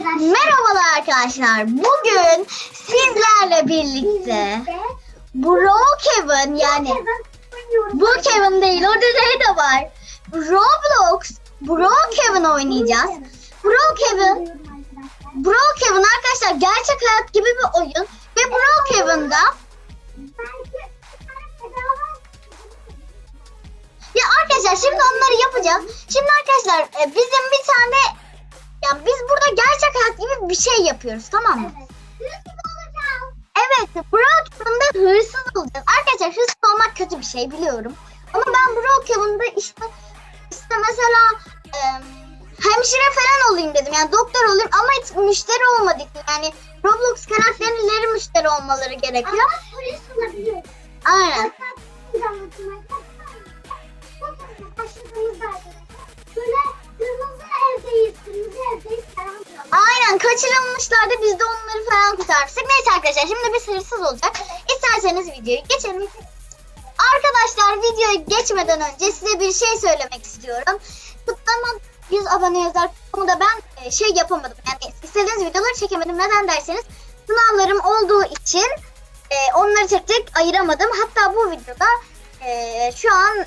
arkadaşlar. Merhabalar arkadaşlar. Bugün sizlerle birlikte Brookhaven yani Brookhaven değil orada şey de var. Roblox Brookhaven oynayacağız. Brookhaven Brookhaven arkadaşlar gerçek hayat gibi bir oyun ve Brookhaven'da ya arkadaşlar şimdi onları yapacağız. Şimdi arkadaşlar e, bizim bir tane ya biz burada gerçek hayat gibi bir şey yapıyoruz tamam mı? Evet, Brookhaven'da hırsız olacağız. Arkadaşlar hırsız olmak kötü bir şey biliyorum. Ama ben Brookhaven'da işte işte mesela e, hemşire falan olayım dedim. Yani doktor olayım ama hiç müşteri olmadık. Yani Roblox karakterleri müşteri olmaları gerekiyor. Aynen. Aynen kaçırılmışlardı biz de onları falan kurtarmıştık. Neyse arkadaşlar şimdi biz hırsız olacak. İsterseniz videoyu geçelim. Arkadaşlar videoya geçmeden önce size bir şey söylemek istiyorum. Kutlama 100 abone yazar. Da ben e, şey yapamadım. Yani istediğiniz videoları çekemedim. Neden derseniz sınavlarım olduğu için e, onları tek tek ayıramadım. Hatta bu videoda e, şu an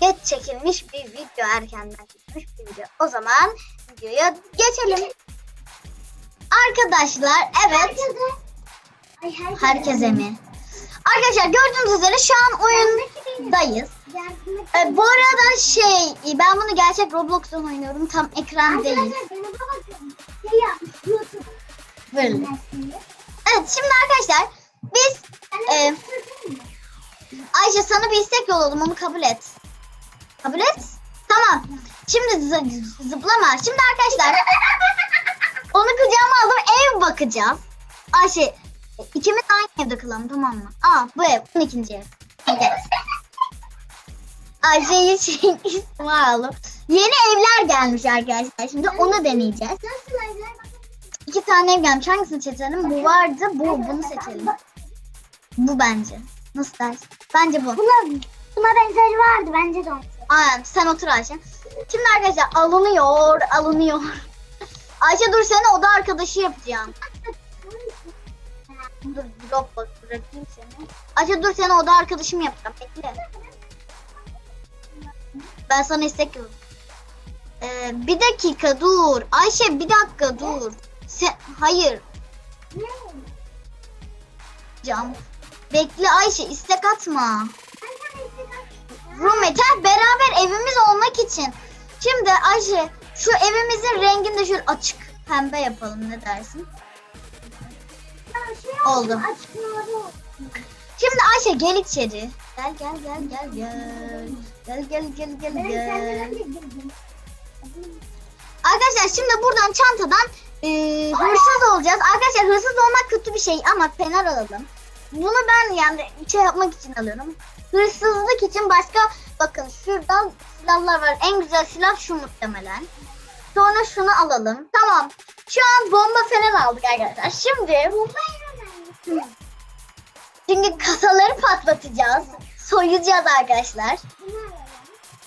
geç çekilmiş bir video erkenden çekilmiş bir video. O zaman videoya geçelim. Arkadaşlar evet herkese mi? Arkadaşlar gördüğünüz üzere şu an oyundayız. E, bu arada şey ben bunu gerçek Roblox'tan oynuyorum. Tam ekran değil. Böyle. Evet şimdi arkadaşlar biz e, Ayşe sana bir istek yolladım onu kabul et. Kabul et. Tamam. Şimdi zı- zıplama. Şimdi arkadaşlar onu kucağıma aldım ev bakacağız. Ayşe ikimiz aynı evde kalalım tamam mı? Aa bu ev. Bu ikinci ev. Hadi. Ayşe'yi şeyin ismi alalım. Yeni evler gelmiş arkadaşlar. Şimdi onu deneyeceğiz. İki tane ev gelmiş. Hangisini seçelim? Bu vardı. Bu. Bunu seçelim. Bu bence. Nasıl dersin? Bence bu. Buna, buna benzeri vardı bence de. Aynen sen otur Ayşe. Şimdi arkadaşlar alınıyor, alınıyor. Ayşe dur seni oda arkadaşı yapacağım. Dur drop bak bırakayım seni. Ayşe dur seni oda arkadaşım yapacağım. Bekle. Ben sana istek yolladım. Ee, bir dakika dur. Ayşe bir dakika dur. Sen, hayır Can. Bekle Ayşe istek atma. Roommate beraber evimiz olmak için. Şimdi Ayşe şu evimizin rengini de şöyle açık pembe yapalım ne dersin? Oldu. Şimdi Ayşe gel içeri. Gel gel gel gel gel. Gel gel gel gel gel. Arkadaşlar şimdi buradan çantadan e, hırsız olacağız. Arkadaşlar hırsız olmak kötü bir şey ama fener alalım. Bunu ben yani şey yapmak için alıyorum. Hırsızlık için başka bakın şuradan silahlar var. En güzel silah şu muhtemelen. Sonra şunu alalım. Tamam. Şu an bomba falan aldık arkadaşlar. Şimdi çünkü kasaları patlatacağız. Soyacağız arkadaşlar.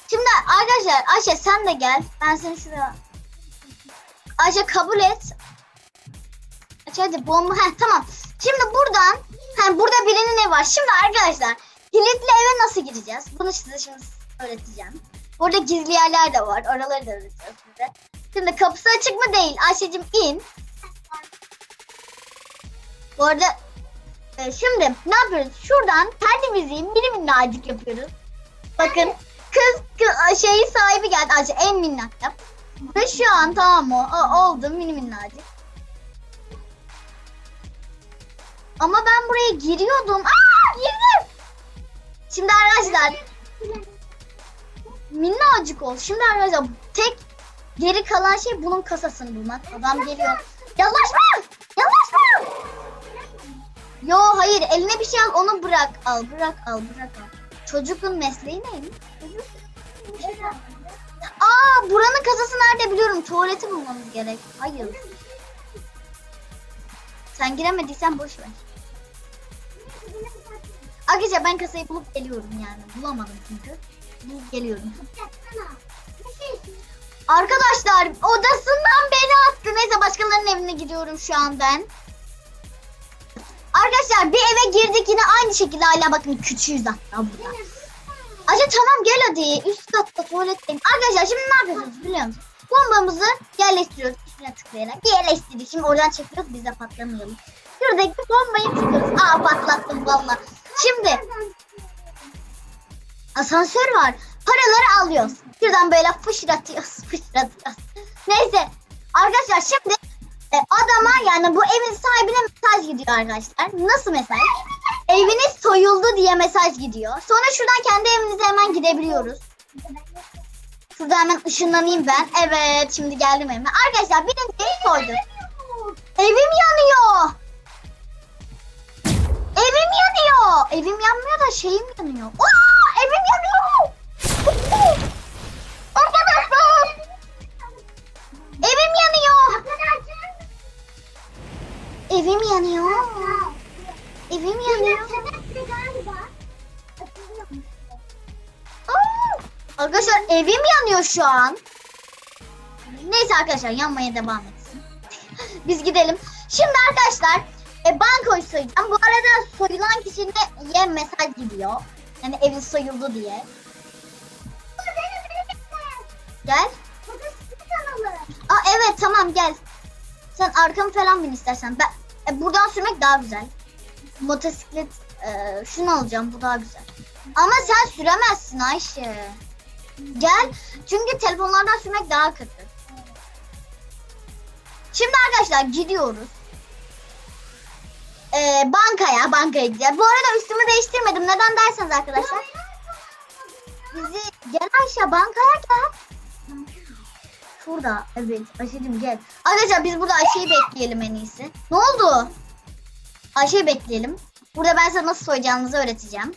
Şimdi arkadaşlar Ayşe sen de gel. Ben seni şuraya... Ayşe kabul et. Ayşe hadi bomba. Heh, tamam. Şimdi buradan ha, burada birinin evi var. Şimdi arkadaşlar kilitli eve nasıl gireceğiz? Bunu size şimdi öğreteceğim. Burada gizli yerler de var. Oraları da öğreteceğiz size. Şimdi kapısı açık mı değil? Ayşe'cim in. Bu arada e, şimdi ne yapıyoruz? Şuradan kendimizi mini minnacık yapıyoruz. Bakın kız, kız şeyi sahibi geldi. Ayşe en minnak yap. Ve şu an tamam mı? O, oldu mini minnacık. Ama ben buraya giriyordum. Aa girdim. Şimdi arkadaşlar minnacık ol. Şimdi arkadaşlar tek geri kalan şey bunun kasasını bulmak. Adam geliyor. Yaklaşma! Yaklaşma! Yo hayır eline bir şey al onu bırak al bırak al bırak al. Çocuğun mesleği neymiş? Çocuk. Aa buranın kasası nerede biliyorum. Tuvaleti bulmamız gerek. Hayır. Sen giremediysen boş ver. Arkadaşlar ben kasayı bulup geliyorum yani. Bulamadım çünkü. Bulup geliyorum. Arkadaşlar odasından beni attı. Neyse başkalarının evine gidiyorum şu an ben. Arkadaşlar bir eve girdik yine aynı şekilde hala bakın küçüğüz hatta burada. Ayşe tamam gel hadi. Üst katta tuvaletteyim. Arkadaşlar şimdi ne yapıyoruz biliyor musunuz? Bombamızı yerleştiriyoruz. Üstüne tıklayarak. Yerleştirdik. Şimdi oradan çekiyoruz. Biz de patlamayalım. Şuradaki bombayı tıklıyoruz. Aa patlattım valla. Şimdi asansör var. Paraları alıyoruz. Şuradan böyle fışratıyoruz. Fışratıyoruz. Neyse. Arkadaşlar şimdi e, adama yani bu evin sahibine mesaj gidiyor arkadaşlar. Nasıl mesaj? Eviniz soyuldu diye mesaj gidiyor. Sonra şuradan kendi evinize hemen gidebiliyoruz. Şurada hemen ışınlanayım ben. Evet şimdi geldim evime. Arkadaşlar birinciyi soyduk. Evim yanıyor. Evim yanıyor. Evim yanmıyor da şeyim yanıyor. Aa, evim yanıyor. Evim yanıyor. Evim yanıyor. Aa, Arkadaşlar evim yanıyor şu an. Neyse arkadaşlar yanmaya devam etsin. Biz gidelim. Şimdi arkadaşlar e, bankoyu soyacağım. Bu arada soyulan kişinin mesaj gidiyor. Yani evin soyuldu diye. Gel. Aa evet tamam gel. Sen arkamı falan bin istersen. Ben e, buradan sürmek daha güzel. Motosiklet e, şunu alacağım bu daha güzel. Ama sen süremezsin Ayşe. Gel. Çünkü telefonlardan sürmek daha kötü. Şimdi arkadaşlar gidiyoruz. Ee, bankaya, bankaya gideceğiz. Bu arada üstümü değiştirmedim. Neden derseniz arkadaşlar. Bizi gel Ayşe bankaya gel. Şurada. Evet. Ayşe'cim gel. Arkadaşlar biz burada Ayşe'yi bekleyelim en iyisi. Ne oldu? Ayşe'yi bekleyelim. Burada ben sana nasıl soyacağınızı öğreteceğim.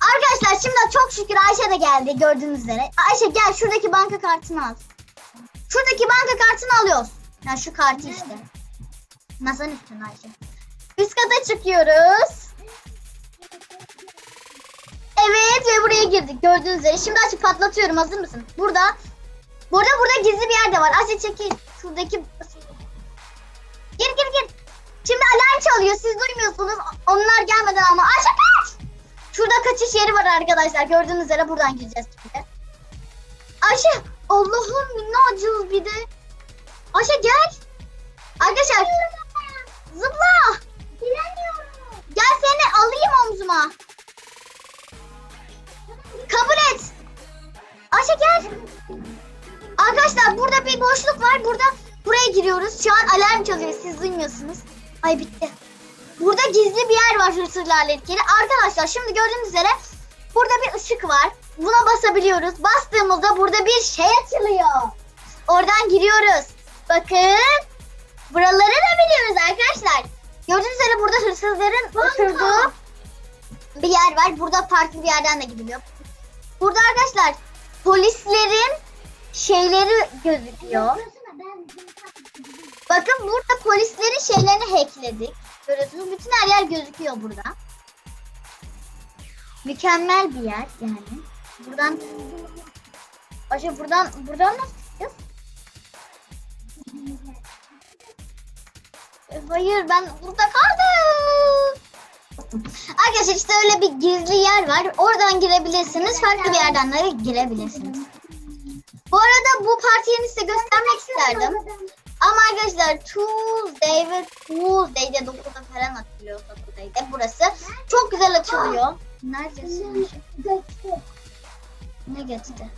Arkadaşlar şimdi çok şükür Ayşe de geldi gördüğünüz üzere. Ayşe gel şuradaki banka kartını al. Şuradaki banka kartını alıyoruz. Yani şu kartı işte. Masanın üstüne Ayşe. Üst kata çıkıyoruz. Evet ve buraya girdik gördüğünüz üzere. Şimdi Ayşe patlatıyorum hazır mısın? Burada. Burada burada gizli bir yer de var. Ayşe çekil. Şuradaki... Gir gir gir. Şimdi alarm çalıyor siz duymuyorsunuz. Onlar gelmeden ama Ayşe kaç! Şurada kaçış yeri var arkadaşlar. Gördüğünüz üzere buradan gireceğiz şimdi. Ayşe Allah'ım minnacığız bir de. Ayşe gel. Arkadaşlar zıpla. Gel seni alayım omzuma. Kabul et. Ayşe gel. Arkadaşlar burada bir boşluk var. Burada buraya giriyoruz. Şu an alarm çalıyor. Siz duymuyorsunuz. Ay bitti. Burada gizli bir yer var hırsızlarla ilgili. Arkadaşlar şimdi gördüğünüz üzere burada bir ışık var. Buna basabiliyoruz. Bastığımızda burada bir şey açılıyor. Oradan giriyoruz. Bakın. Buraları da biliyoruz arkadaşlar. Gördüğünüz üzere burada hırsızların oturduğu bir yer var. Burada farklı bir yerden de gidiliyor. Burada arkadaşlar polislerin şeyleri gözüküyor. Bakın burada polislerin şeylerini hackledik. Görüyorsunuz bütün her yer gözüküyor burada. Mükemmel bir yer yani. Buradan Ayşe buradan buradan nasıl çıkacağız? E, Hayır ben burada kaldım. Arkadaşlar işte öyle bir gizli yer var. Oradan girebilirsiniz. Farklı bir yerden de girebilirsiniz. Bu arada bu partiyi size göstermek isterdim. Ama arkadaşlar Tuesday ve Tuesday'de 9'da falan açılıyor Saturday'de burası. Çok güzel açılıyor. Neredesin? Ne geçti?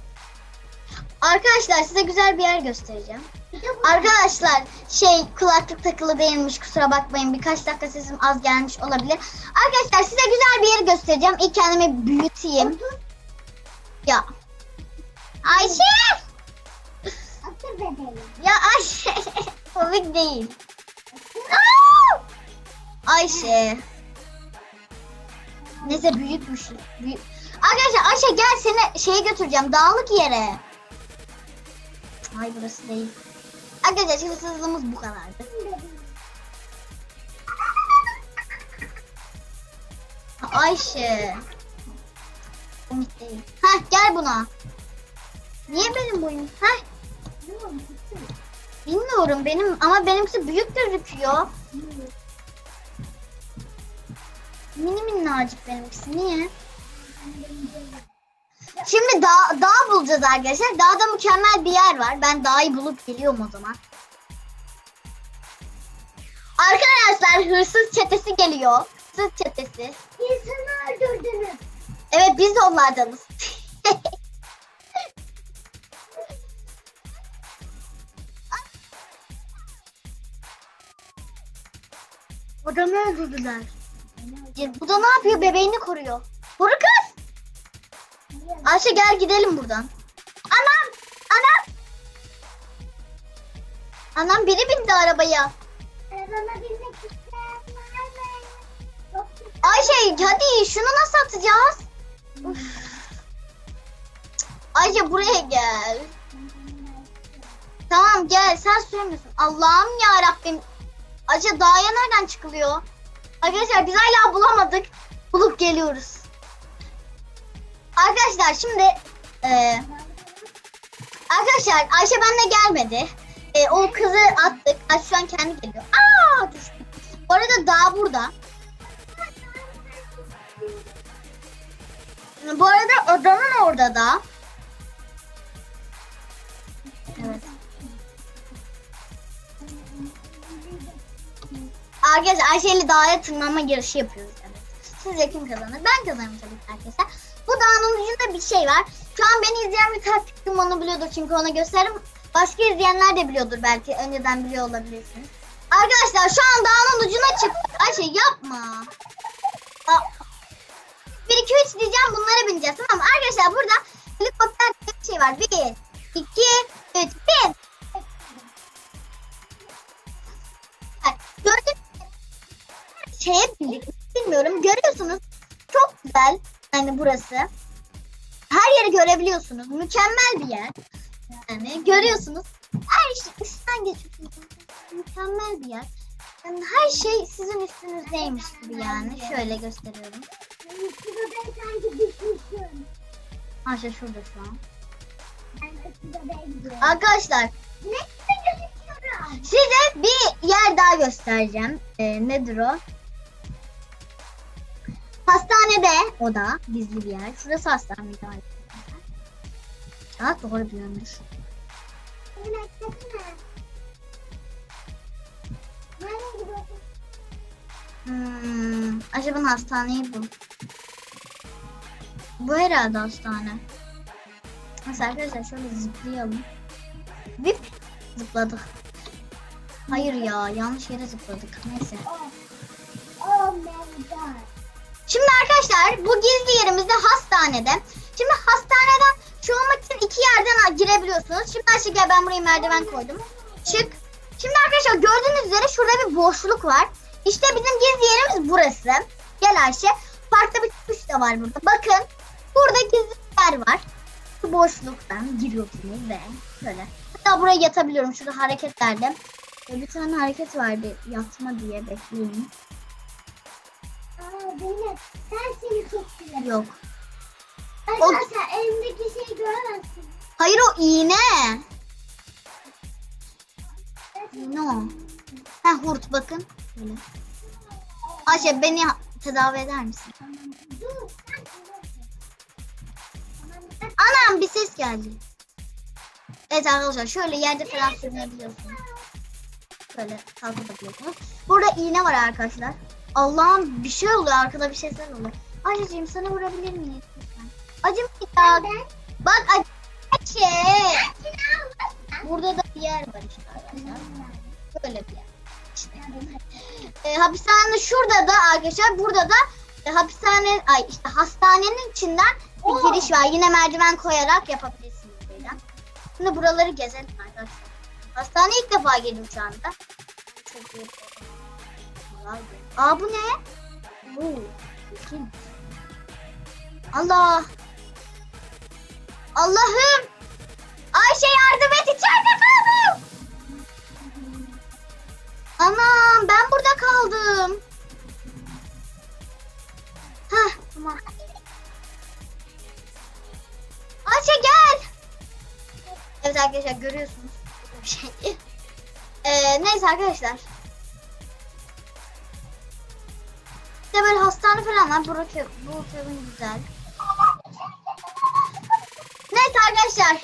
Arkadaşlar size güzel bir yer göstereceğim. Arkadaşlar şey kulaklık takılı değilmiş kusura bakmayın birkaç dakika sesim az gelmiş olabilir. Arkadaşlar size güzel bir yeri göstereceğim. İlk kendimi büyüteyim. Ya. Ayşe! Ya Ayşe komik değil. Ayşe. Neyse büyükmüş. Büyük. Arkadaşlar Ayşe gel seni şeye götüreceğim dağlık yere. Ay burası değil. Arkadaşlar hırsızlığımız bu kadardı. Ayşe. Komik değil. Heh gel buna. Niye benim boyum? Heh Bilmiyorum benim ama benimkisi büyük gözüküyor. Mini minnacık benimkisi. Niye? Şimdi dağ, dağ bulacağız arkadaşlar. Dağda mükemmel bir yer var. Ben dağı bulup geliyorum o zaman. Arkadaşlar hırsız çetesi geliyor. Hırsız çetesi. İnsanı öldürdünüz. Evet biz de onlardanız. Adamı öldürdüler. Ya Bu da ne yapıyor? Bebeğini koruyor. Koru kız. Ayşe gel gidelim buradan. Anam! Anam! Anam biri bindi arabaya. Ayşe hadi şunu nasıl atacağız? Ayşe buraya gel. Tamam gel sen sürmüyorsun. Allah'ım ya Rabbim. Ayşe dağa nereden çıkılıyor? Arkadaşlar biz hala bulamadık. Bulup geliyoruz. Arkadaşlar şimdi e, arkadaşlar Ayşe benimle gelmedi. E, o kızı attık. Ayşe şu an kendi geliyor. Aa düştü. Bu arada dağ burada. Bu arada adamın orada da. Arkadaşlar Ayşe ile dağa tırmanma yarışı yapıyoruz. Evet. Sizce kim kazanır? Ben kazanırım tabii ki arkadaşlar. Bu dağın ucunda bir şey var. Şu an beni izleyen bir taktikim onu biliyordur çünkü ona gösteririm. Başka izleyenler de biliyordur belki. Önceden biliyor olabilirsiniz. Arkadaşlar şu an dağın ucuna çıktık. Ayşe yapma. Aa. 1, 2, 3 diyeceğim bunlara bineceğiz tamam mı? Arkadaşlar burada helikopter bir şey var. 1, 2, 3, 1. şeye. Bilmiyorum görüyorsunuz. Çok güzel yani burası. Her yeri görebiliyorsunuz. Mükemmel bir yer. Yani görüyorsunuz. Her şey üstten geçiyorsunuz. Mükemmel bir yer. Yani her şey sizin üstünüzdeymiş gibi yani. Şöyle gösteriyorum. Ayşe şurada şu an. Arkadaşlar size bir yer daha göstereceğim. Ee, nedir o? Hastanede o da gizli bir yer. Şurası hastane galiba. Ha doğru biliyormuş. Hmm, acaba hastaneyi bul. Bu herhalde hastane. Mesela arkadaşlar şöyle zıplayalım. Vip zıpladık. Hayır ya yanlış yere zıpladık. Neyse. Oh. Oh my god. Şimdi arkadaşlar bu gizli yerimizde hastanede. Şimdi hastaneden şu için iki yerden girebiliyorsunuz. Şimdi Ayşe gel ben buraya merdiven koydum. Çık. Şimdi arkadaşlar gördüğünüz üzere şurada bir boşluk var. İşte bizim gizli yerimiz burası. Gel Ayşe. Farklı bir tuş da var burada. Bakın burada gizli yer var. Bu boşluktan giriyorsunuz ve şöyle. Hatta buraya yatabiliyorum. Şurada hareketlerde. Bir tane hareket vardı yatma diye bekleyin. Zeynep sen seni çok güzel. Yok. Arkadaşlar elimdeki şeyi göremezsin. Hayır o iğne. İğne o. Ha hurt bakın. Böyle. Ayşe beni tedavi eder misin? Dur. Anam bir ses geldi. Evet arkadaşlar şöyle yerde falan sürünebiliyorsunuz. Şöyle kalkabiliyorsunuz. Burada iğne var arkadaşlar. Allah'ım bir şey oluyor arkada bir sesler oluyor. Ayşe'cim sana vurabilir miyim? lütfen? Acımayacak. Ben- Bak Ayşe. Burada da bir yer var işte arkadaşlar. Böyle bir yer. İşte. E, hapishane şurada da arkadaşlar burada da e, hapishane ay işte hastanenin içinden bir giriş var. Yine merdiven koyarak yapabilirsiniz böyle. Şimdi buraları gezelim arkadaşlar. Hastaneye ilk defa girdim şu anda. Çok iyi. Aa bu ne? İlginç. Allah. Allah'ım. Ayşe yardım et içeride kaldım. Anam ben burada kaldım. Hah tamam. Ayşe gel. Evet arkadaşlar görüyorsunuz. Ee, neyse arkadaşlar. İşte böyle hastane falan var. Bu, bu film güzel. Neyse arkadaşlar.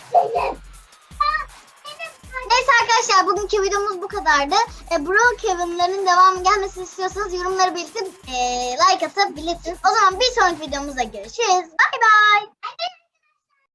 Neyse arkadaşlar bugünkü videomuz bu kadardı. E, Bro Kevin'lerin devamı gelmesini istiyorsanız yorumları belirtip e, like atabilirsiniz. O zaman bir sonraki videomuzda görüşürüz.